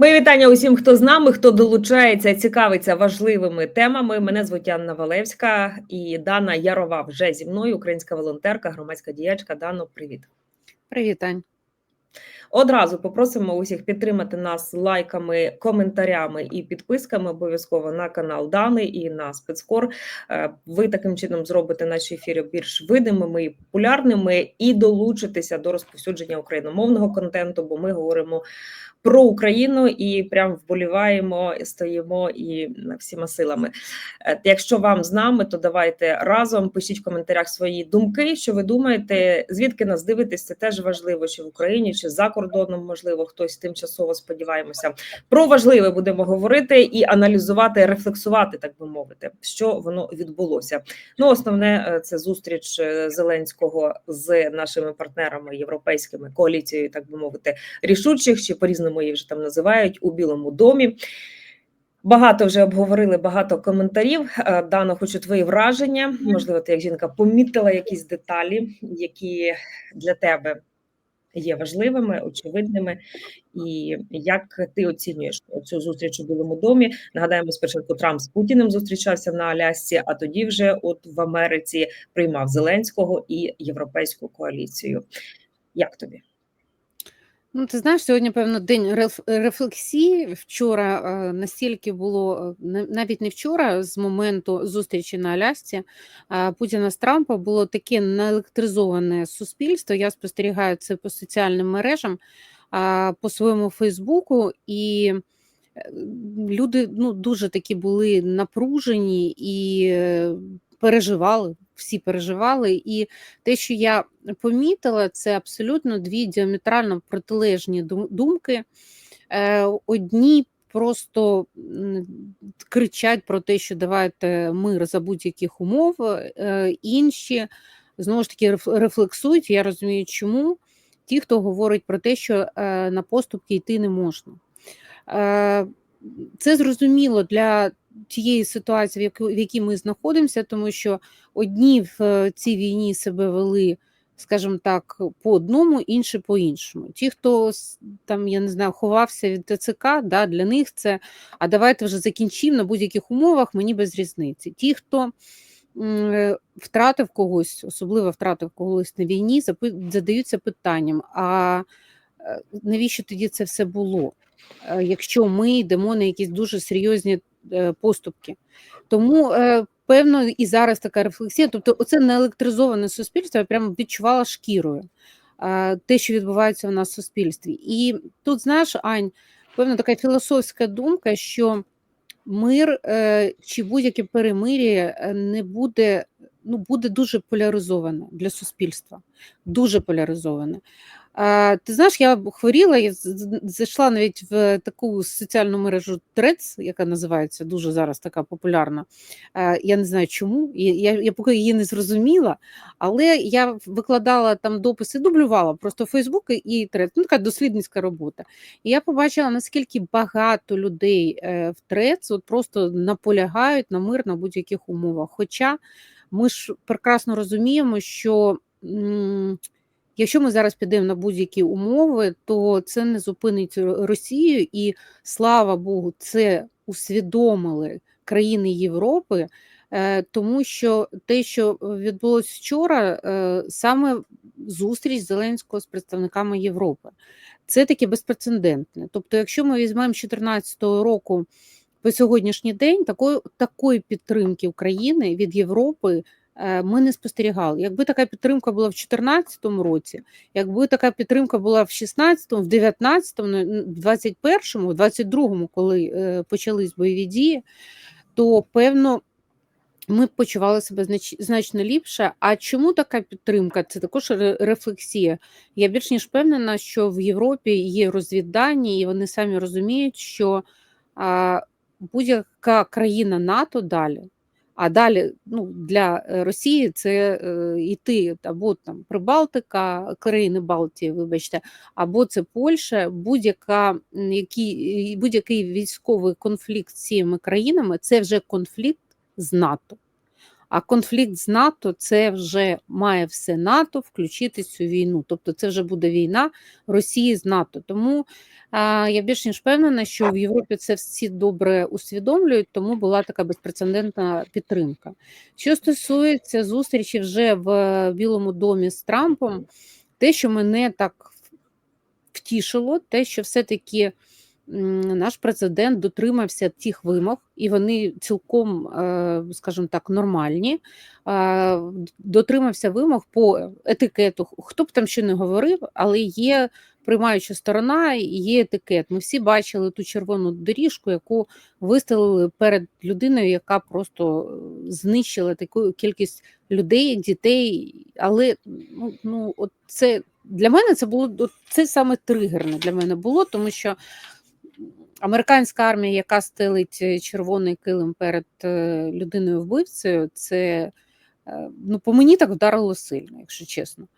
Мої вітання усім, хто з нами, хто долучається, цікавиться важливими темами. Мене звуть Анна Валевська і Дана Ярова вже зі мною, українська волонтерка, громадська діячка. Дано, привіт. Привіт, Ань. Одразу попросимо усіх підтримати нас лайками, коментарями і підписками обов'язково на канал Дани і на спецкор. Е, Ви таким чином зробите наші ефіри більш видимими і популярними і долучитеся до розповсюдження україномовного контенту, бо ми говоримо про Україну і прям вболіваємо, стоїмо і всіма силами. Е, Якщо вам з нами, то давайте разом пишіть в коментарях свої думки. Що ви думаєте, звідки нас дивитесь? Це теж важливо, чи в Україні, чи за кордоном, можливо, хтось тимчасово сподіваємося. Про важливе будемо говорити і аналізувати, рефлексувати, так би мовити, що воно відбулося. Ну, основне е, це зустріч е, Зеленського з нашими партнерами європейськими коаліцією, так би мовити, рішучих чи по різному їх вже там називають у Білому домі. Багато вже обговорили багато коментарів. Е, Дано, хочу твої враження. Можливо, ти як жінка помітила якісь деталі, які для тебе є важливими, очевидними. І як ти оцінюєш цю зустріч у Білому домі? Нагадаємо, спочатку Трамп з Путіним зустрічався на Алясці, а тоді вже от в Америці приймав Зеленського і європейську коаліцію. Як тобі? Ну, ти знаєш, сьогодні, певно, день реф- рефлексії. Вчора е, настільки було, е, не- навіть не вчора, з моменту зустрічі на Алясці е, Путіна з Трампа було таке наелектризоване суспільство. Я спостерігаю це по соціальним мережам, а, по своєму Фейсбуку, і е, люди ну, дуже такі були напружені і е, переживали. Всі переживали, і те, що я помітила, це абсолютно дві діаметрально протилежні думки. Е, Одні просто кричать про те, що давайте мир за будь-яких умов, е, інші знову ж таки рефлексують. Я розумію, чому ті, хто говорить про те, що е, на поступки йти не можна. Це зрозуміло для тієї ситуації, в якій ми знаходимося, тому що одні в е, цій війні себе вели, скажімо так, по одному, інші по іншому. Ті, хто там, я не знаю, ховався від ТЦК, да, для них це а давайте вже закінчимо на будь-яких умовах, мені без різниці. Ті, хто е, втратив когось, особливо втратив когось на війні, задаються питанням: а е, навіщо тоді це все було? Якщо ми йдемо на якісь дуже серйозні поступки. Тому е, певно і зараз така рефлексія. Тобто, оце неелектризоване суспільство, я прямо відчувала шкірою е, те, що відбувається у нас в суспільстві. І тут, знаєш, Ань, певно, така філософська думка, що мир е, чи будь-яке перемир'я е, не буде, ну, буде дуже поляризоване для суспільства. Дуже поляризоване. А, ти знаєш, я хворіла, я зайшла навіть в таку соціальну мережу Threads, яка називається дуже зараз така популярна. Е, я не знаю чому, я, я поки її не зрозуміла, але я викладала там дописи, дублювала просто Фейсбук і Threads, ну така дослідницька робота. І я побачила, наскільки багато людей е, в Threads от просто наполягають на мир на будь-яких умовах. Хоча ми ж прекрасно розуміємо, що. м, Якщо ми зараз підемо на будь-які умови, то це не зупинить Росію, і слава Богу, це усвідомили країни Європи, е, тому що те, що відбулося вчора, е, саме зустріч Зеленського з представниками Європи, це таке безпрецедентне. Тобто, якщо ми візьмемо з 2014 року по сьогоднішній день, такої, такої підтримки України від Європи ми не спостерігали. Якби така підтримка була в 2014 році, якби така підтримка була в 16-му, в 19-му, ну, в 21-му, в 22-му, коли е, почались бойові дії, то певно. Ми б почували себе знач, значно ліпше. А чому така підтримка? Це також рефлексія. Я більш ніж впевнена, що в Європі є розвіддані, і вони самі розуміють, що будь-яка країна НАТО далі, а далі ну, для е, Росії це е, йти або там Прибалтика, країни Балтії, вибачте, або це Польща, будь-яка який, будь-який військовий конфлікт з цими країнами це вже конфлікт з НАТО. А конфлікт з НАТО це вже має все НАТО включити цю війну. Тобто це вже буде війна Росії з НАТО. Тому а, я більш ніж впевнена, що в Європі це всі добре усвідомлюють, тому була така безпрецедентна підтримка. Що стосується зустрічі вже в Білому домі з Трампом, те, що мене так втішило, те, що все-таки наш президент дотримався тих вимог, і вони цілком, е, скажімо так, нормальні. е, Дотримався вимог по етикету. Хто б там що не говорив, але є приймаюча сторона, є етикет. Ми всі бачили ту червону доріжку, яку виставили перед людиною, яка просто е, знищила таку кількість людей, дітей. Але ну, ну от це для мене це було це саме тригерне для мене було, тому що американська армія, яка стелить е, червоний килим перед е, людиною вбивцею, це е, ну, по мені так вдарило сильно, якщо чесно.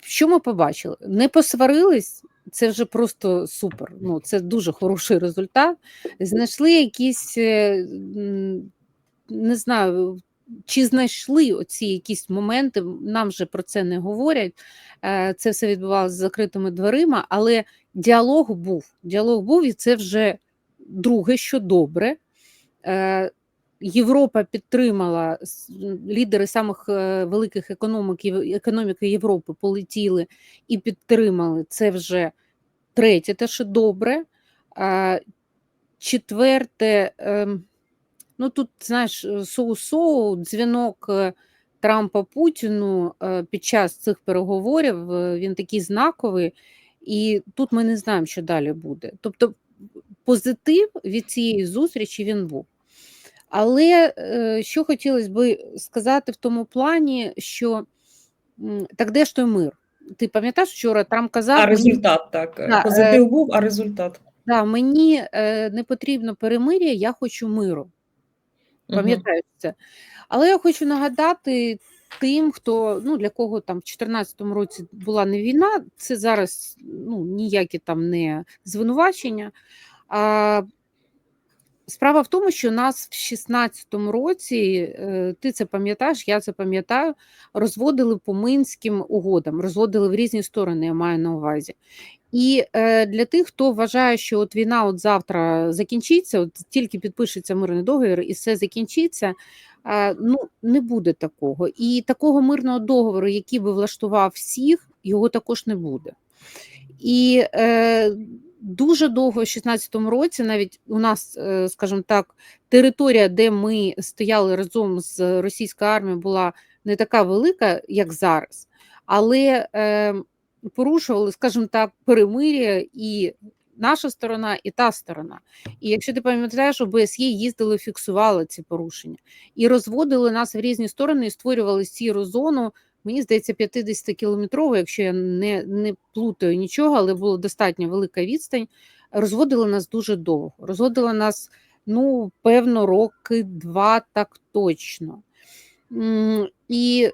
Що ми побачили? Не посварились, це вже просто супер. Ну, це дуже хороший результат. Знайшли якісь, не знаю, чи знайшли оці якісь моменти, нам вже про це не говорять. Е, Це все відбувалося з закритими дверима, але діалог був. Діалог був, і це вже друге, що добре. Е, Європа підтримала лідери самих е, великих економік, економіки Європи полетіли і підтримали. Це вже третє, те, що добре. Четверте, ем, ну тут, знаєш, соу-соу, дзвінок е, Трампа Путіну е, під час цих переговорів е, він такий знаковий, і тут ми не знаємо, що далі буде. Тобто позитив від цієї зустрічі він був. Але е, що хотілося би сказати в тому плані, що так де ж той мир? Ти пам'ятаєш, вчора Трамп казав, А мені, результат так. е, Да, е, Позитив був, а результат. да, мені е, не потрібно перемир'я, я хочу миру. Пам'ятаєш це? Але я хочу нагадати тим, хто ну для кого там в 2014 році була не війна, це зараз ну, ніякі там не звинувачення. А, Справа в тому, що нас в 16-му році, е, ти це пам'ятаєш, я це пам'ятаю, розводили по Минським угодам, розводили в різні сторони, я маю на увазі. І е, для тих, хто вважає, що от війна от завтра закінчиться, от тільки підпишеться мирний договір і все закінчиться. е, ну не буде такого. І такого мирного договору, який би влаштував всіх, його також не буде. І е, дуже довго, в 16-му році, навіть у нас, е, скажімо так, територія, де ми стояли разом з російською армією, була не така велика, як зараз, але е, порушували, скажімо так, перемир'я і наша сторона, і та сторона. І якщо ти пам'ятаєш, ОБСЄ їздили, фіксували ці порушення і розводили нас в різні сторони і створювали сіру зону. Мені здається, 50 кілометрову, якщо я не, не плутаю нічого, але була достатньо велика відстань. Розводили нас дуже довго. Розводили нас, ну, певно, роки два так точно. І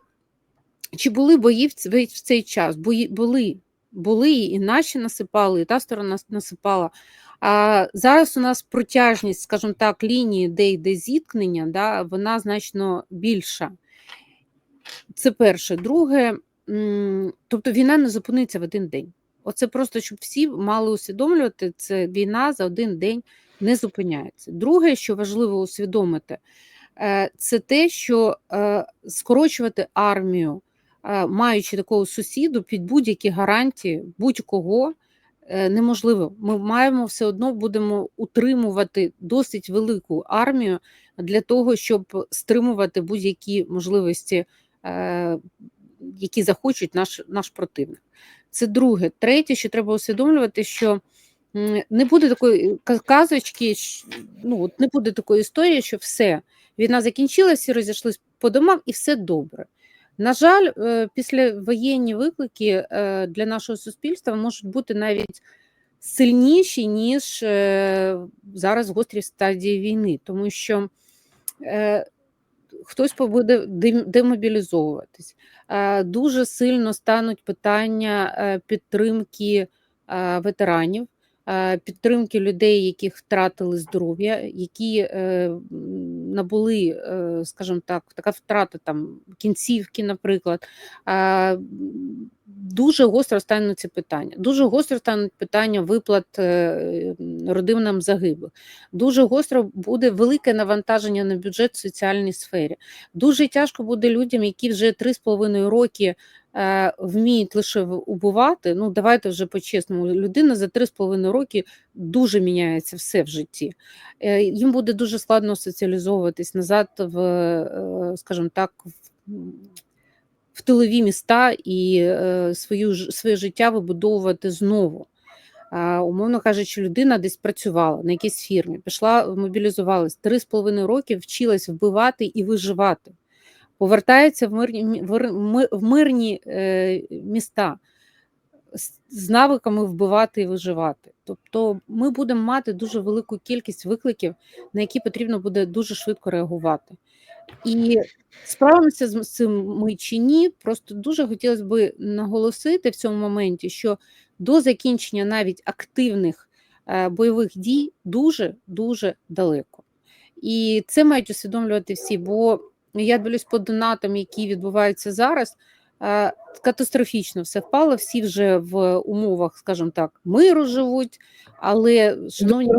чи були бої в цей, час? Бої були, були і наші насипали, і та сторона насипала. А зараз у нас протяжність, скажімо так, лінії, де йде зіткнення, да, вона значно більша. Це перше. Друге, тобто війна не зупиниться в один день. Оце просто, щоб всі мали усвідомлювати, це війна за один день не зупиняється. Друге, що важливо усвідомити, е, це те, що е, скорочувати армію, маючи такого сусіду під будь-які гарантії будь-кого, е, неможливо. Ми маємо все одно будемо утримувати досить велику армію для того, щоб стримувати будь-які можливості, е, які захочуть наш, наш противник. Це друге. Третє, що треба усвідомлювати, що не буде такої казочки, ну от не буде такої історії, що все, війна закінчилася, всі розійшлись по домам і все добре. На жаль, е, післявоєнні виклики е, для нашого суспільства можуть бути навіть сильніші, ніж е, зараз в гострій стадії війни, тому що е, хтось буде дем- демобілізовуватись. Е, Дуже сильно стануть питання е, підтримки ветеранів, підтримки людей, які втратили здоров'я, які набули, е, скажімо так, така втрата там кінцівки, наприклад, дуже гостро стануть ці питання. Дуже гостро стануть питання виплат е, родинам загиблих. Дуже гостро буде велике навантаження на бюджет в соціальній сфері. Дуже тяжко буде людям, які вже 3,5 роки вміють лише убивати. Ну, давайте вже по-чесному. Людина за 3,5 роки дуже міняється все в житті. Е, Їм буде дуже складно соціалізовуватись назад в, е, скажімо так, в, в тилові міста і е, свою, своє життя вибудовувати знову. А, умовно кажучи, людина десь працювала на якійсь фірмі, пішла, мобілізувалась, 3,5 роки вчилась вбивати і виживати. Повертається в мирні, в мирні е, міста з- навиками вбивати і виживати. Тобто ми будемо мати дуже велику кількість викликів, на які потрібно буде дуже швидко реагувати. І справимося з цим ми чи ні, просто дуже хотілося б наголосити в цьому моменті, що до закінчення навіть активних е, бойових дій дуже дуже далеко. І це мають усвідомлювати всі, бо я дивлюсь по донатам, які відбуваються зараз. е, Катастрофічно все впало, всі вже в умовах, скажімо так, миру живуть, але шановні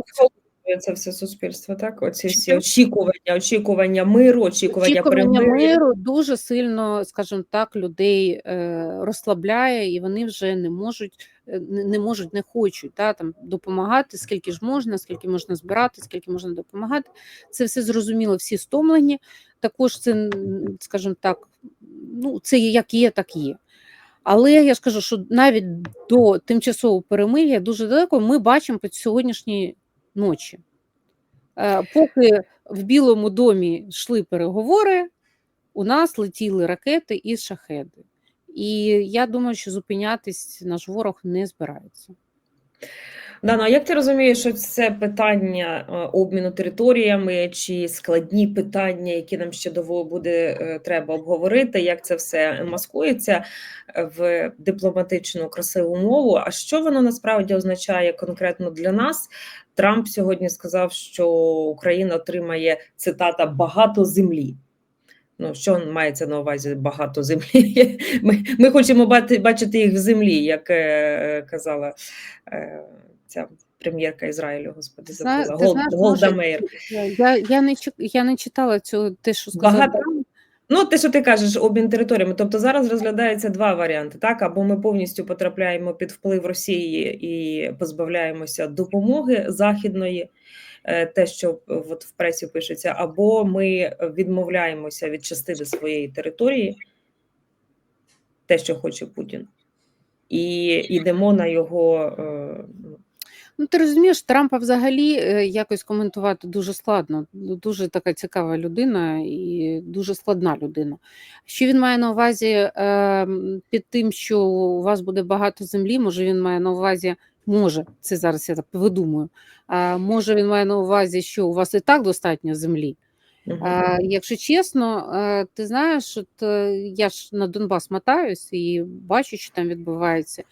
це все суспільство, так? Оці всі очікування, очікування миру, очікування, Очікування миру дуже сильно, скажімо так, людей е, розслабляє, і вони вже не можуть, е, не не можуть, не хочуть та, там, допомагати, скільки ж можна, скільки можна збирати, скільки можна допомагати. Це все зрозуміло, всі стомлені. Також це, скажімо так, ну, це як є, так є. Але я ж кажу, що навіть до тимчасового перемир'я дуже далеко ми бачимо по сьогоднішній ночі. Е, Поки в Білому домі йшли переговори, у нас летіли ракети і шахеди. І я думаю, що зупинятись наш ворог не збирається. Дано, а як ти розумієш, що це питання е, обміну територіями чи складні питання, які нам ще довго буде е, треба обговорити, як це все маскується е, в дипломатичну красиву мову? А що воно насправді означає конкретно для нас? Трамп сьогодні сказав, що Україна отримає цитата багато землі. Ну, що мається на увазі багато землі? Ми, ми хочемо бачити їх в землі, як е, казала е, ця прем'єрка Ізраїлю, господи, забула. Гол, знаєш, Голда Маша, Меїр. Я, я, не, я не читала цього, те, що сказав Багато. Ну, те, що ти кажеш, обмін територіями. Тобто зараз розглядається два варіанти: так або ми повністю потрапляємо під вплив Росії і позбавляємося допомоги західної, е, те, що е, от в пресі пишеться, або ми відмовляємося від частини своєї території, те, що хоче Путін, і йдемо на його. Ну, ти розумієш, Трампа взагалі е, якось коментувати дуже складно. Дуже така цікава людина і дуже складна людина. Що він має на увазі е, під тим, що у вас буде багато землі? Може, він має на увазі, може, це зараз я так видумую. А, може, він має на увазі, що у вас і так достатньо землі. А, якщо чесно, е, ти знаєш, от е, я ж на Донбас мотаюсь і бачу, що там відбувається.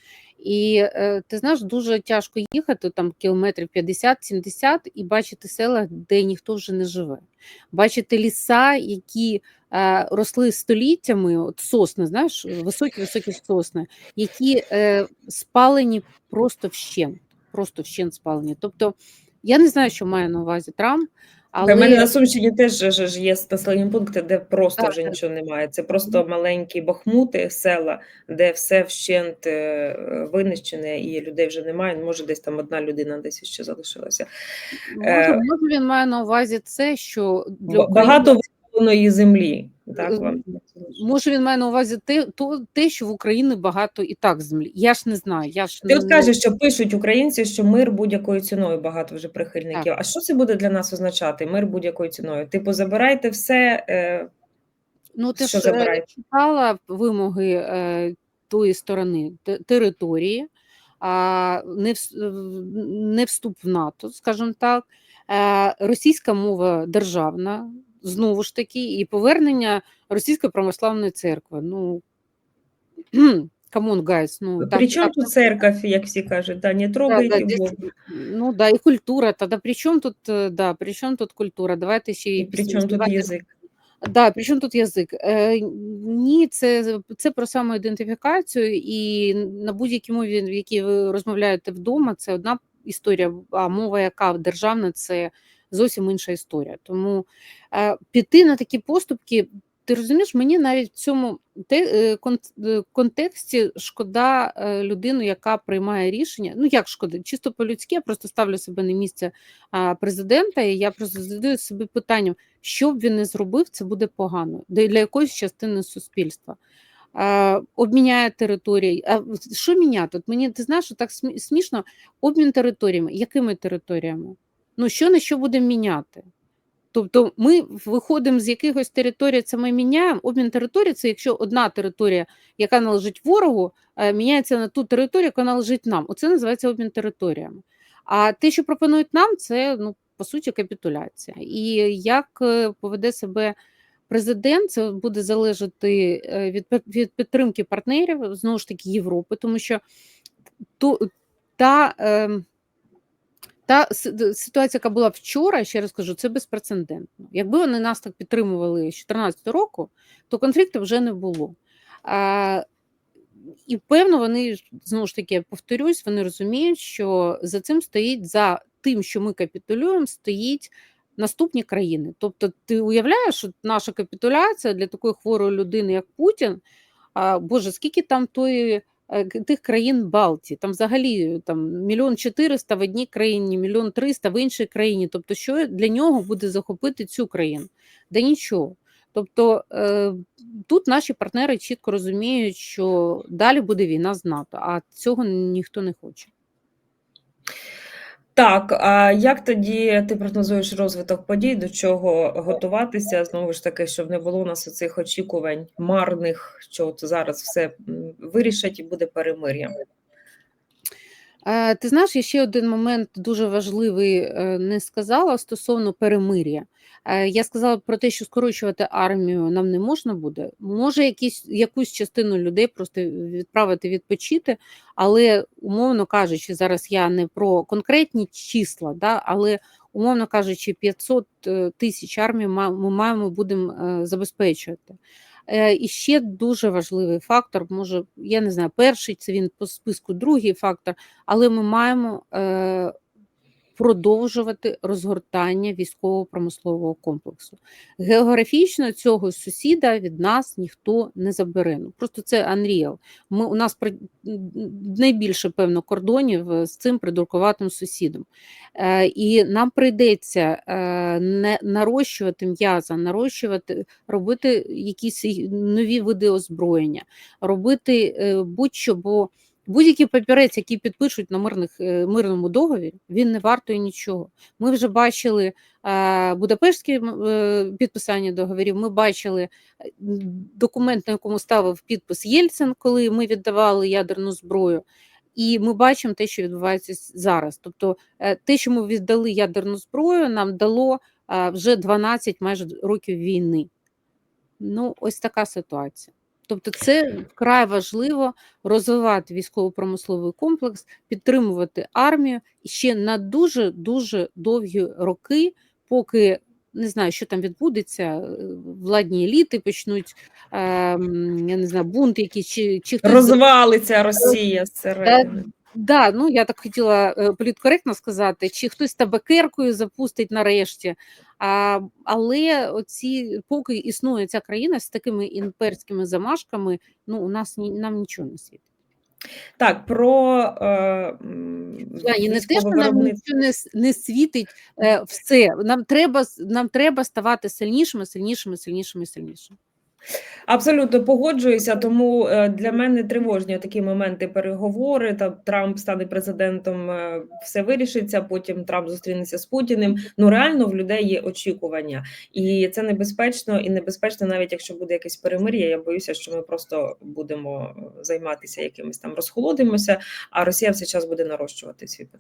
І е, ти знаєш, дуже тяжко їхати там кілометрів 50-70 і бачити села, де ніхто вже не живе. Бачити ліса, які е, росли століттями, от сосни, знаєш, високі-високі сосни, які е, спалені просто вщент, просто вщент спалені. Тобто я не знаю, що має на увазі Трамп. У мене на Сумщині теж ж є населені пункти, де просто Так, вже так. нічого немає. Це просто маленькі бахмути, села, де все вщент е, винищене і людей вже немає. Може, десь там одна людина десь ще залишилася. може, Е, може він має на увазі це, що для України Багато виявленої землі. Так Е, вам Може, він має на увазі те, то, те, що в Україні багато і так землі. Я ж не знаю. Я ж ти от не- кажеш, що пишуть українці, що мир будь-якою ціною багато вже прихильників. А що це буде для нас означати? Мир будь-якою ціною? Типу, забирайте все. Е, ну, ти що ж е, забираєте? читала вимоги е, тої сторони те- території, а не, в- не вступ в НАТО, скажімо так. Е, російська мова державна, знову ж таки, і повернення російської православної церкви. Ну, Камон, guys, ну так, Причем так, тут церковь, як всі кажуть, да, не трогайте да, Бог. десь, ну да, і культура. Тоді при чому тут, е, да, при чому тут культура? Давайте ще І при чому тут язик? Да, при чому тут язик? Е, ні, це, це про самоідентифікацію, і на будь-якій мові, в якій ви розмовляєте вдома, це одна історія, а мова, яка державна, це зовсім інша історія. Тому е, піти на такі поступки, ти розумієш, мені навіть в цьому е, е, контексті шкода людину, яка приймає рішення. Ну як шкода, чисто по-людськи, я просто ставлю себе на місце президента, і я просто задаю собі питанням, що б він не зробив, це буде погано для якоїсь частини суспільства. Обміняє території. А що міняти? От мені ти знаєш, що так смішно. Обмін територіями. Якими територіями? Ну що на що будемо міняти? Тобто ми виходимо з якихось територій, це ми міняємо. Обмін територій це якщо одна територія, яка належить ворогу, е, міняється на ту територію, яка належить нам. Оце називається обмін територіями. А те, що пропонують нам, це ну по суті капітуляція. І як е, поведе себе президент, це буде залежати е, від від підтримки партнерів знову ж таки Європи, тому що ту, та. Та ситуація, яка була вчора, ще раз кажу, це безпрецедентно. Якби вони нас так підтримували з 2014 року, то конфлікту вже не було. А, і певно, вони знову ж таки я повторюсь, вони розуміють, що за цим стоїть за тим, що ми капітулюємо, стоїть наступні країни. Тобто, ти уявляєш, що наша капітуляція для такої хворої людини, як Путін, а, Боже, скільки там тої тих країн Балтії, там взагалі там мільйон чотириста в одній країні, мільйон триста в іншій країні. Тобто, що для нього буде захопити цю країну? Да нічого. Тобто е, тут наші партнери чітко розуміють, що далі буде війна з НАТО, а цього ніхто не хоче. Так, а як тоді ти прогнозуєш розвиток подій, до чого готуватися? Знову ж таки, щоб не було у нас оцих очікувань марних, що от зараз все вирішать і буде перемир'я. Е, Ти знаєш, я ще один момент дуже важливий е, не сказала стосовно перемир'я. Е, Я сказала про те, що скорочувати армію нам не можна буде. Може, якісь, якусь частину людей просто відправити відпочити, але, умовно кажучи, зараз я не про конкретні числа, да, але, умовно кажучи, 500 е, тисяч армій ми маємо будемо забезпечувати. Е, І ще дуже важливий фактор, може, я не знаю, перший це він по списку, другий фактор, але ми маємо е, продовжувати розгортання військово-промислового комплексу. Географічно цього сусіда від нас ніхто не забере. Ну, просто це unreal. Ми, у нас найбільше, певно, кордонів е, з цим придуркуватим сусідом. Е, і нам прийдеться е, не нарощувати м'яза, нарощувати, робити якісь нові види озброєння, робити е, будь-що, бо будь-який папірець, який підпишуть на мирних, е, мирному договорі, він не вартує нічого. Ми вже бачили е, Будапештське е, підписання договорів, ми бачили е, документ, на якому ставив підпис Єльцин, коли ми віддавали ядерну зброю. І ми бачимо те, що відбувається зараз. Тобто, е, те, що ми віддали ядерну зброю, нам дало е, вже 12 майже років війни. Ну, ось така ситуація. Тобто, це вкрай важливо розвивати військово-промисловий комплекс, підтримувати армію ще на дуже дуже довгі роки, поки не знаю, що там відбудеться, е, владні еліти почнуть ем, я не знаю, бунт які чи, чи хтось Розвалиться Росія зсередини. Да, ну я так хотіла е, політкоректно сказати, чи хтось табакеркою запустить нарешті. А, але оці, поки існує ця країна з такими імперськими замашками, ну у нас ні, нам нічого не світить. Так, про е, і не те, що нам нічого не, не світить е, все. Нам треба, нам треба ставати сильнішими, сильнішими, сильнішими, сильнішими. Абсолютно погоджуюся, тому е, для мене тривожні такі моменти переговори. Та Трамп стане президентом, е, все вирішиться. Потім Трамп зустрінеться з Путіним. Ну реально в людей є очікування, і це небезпечно і небезпечно, навіть якщо буде якесь перемир'я. Я боюся, що ми просто будемо займатися якимось там розхолодимося, а Росія все час буде нарощувати свій потенціал.